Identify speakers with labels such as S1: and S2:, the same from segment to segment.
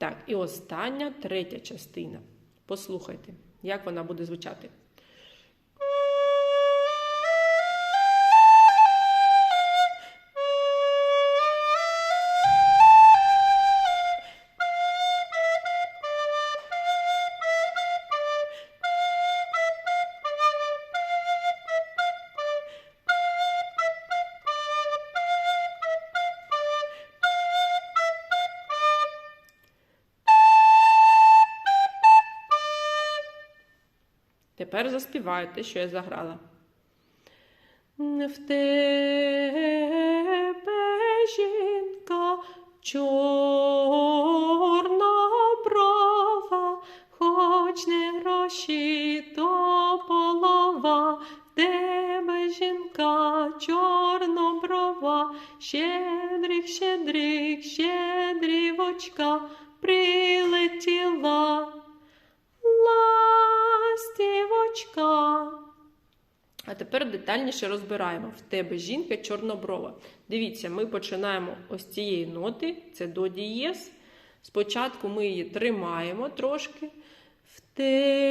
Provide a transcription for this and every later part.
S1: Так, і остання третя частина. Послухайте, як вона буде звучати. Тепер заспівайте, що я заграла. В тебе жінка чорна брова, хоч не гроші, то полова. В тебе жінка чорноброва, щедрик, щедрик, щедрівочка прилетіла. А тепер детальніше розбираємо. В тебе жінка чорноброва. Дивіться, ми починаємо ось цієї ноти, це до дієс. Спочатку ми її тримаємо трошки. В тебе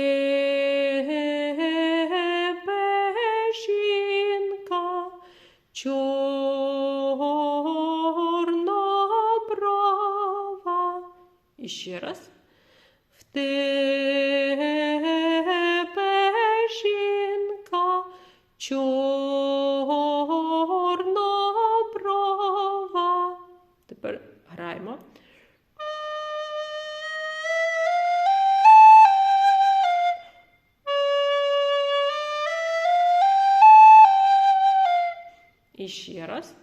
S1: жінка чорноброва. І ще раз. В тебе чорноброва. Тепер граємо. І ще раз.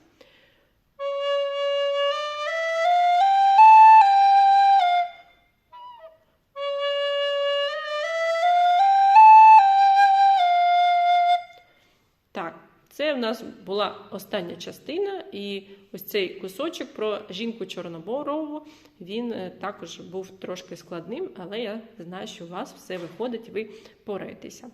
S1: Це в нас була остання частина, і ось цей кусочок про жінку чорноборову, він е, також був трошки складним, але я знаю, що у вас все виходить, ви пораєтеся.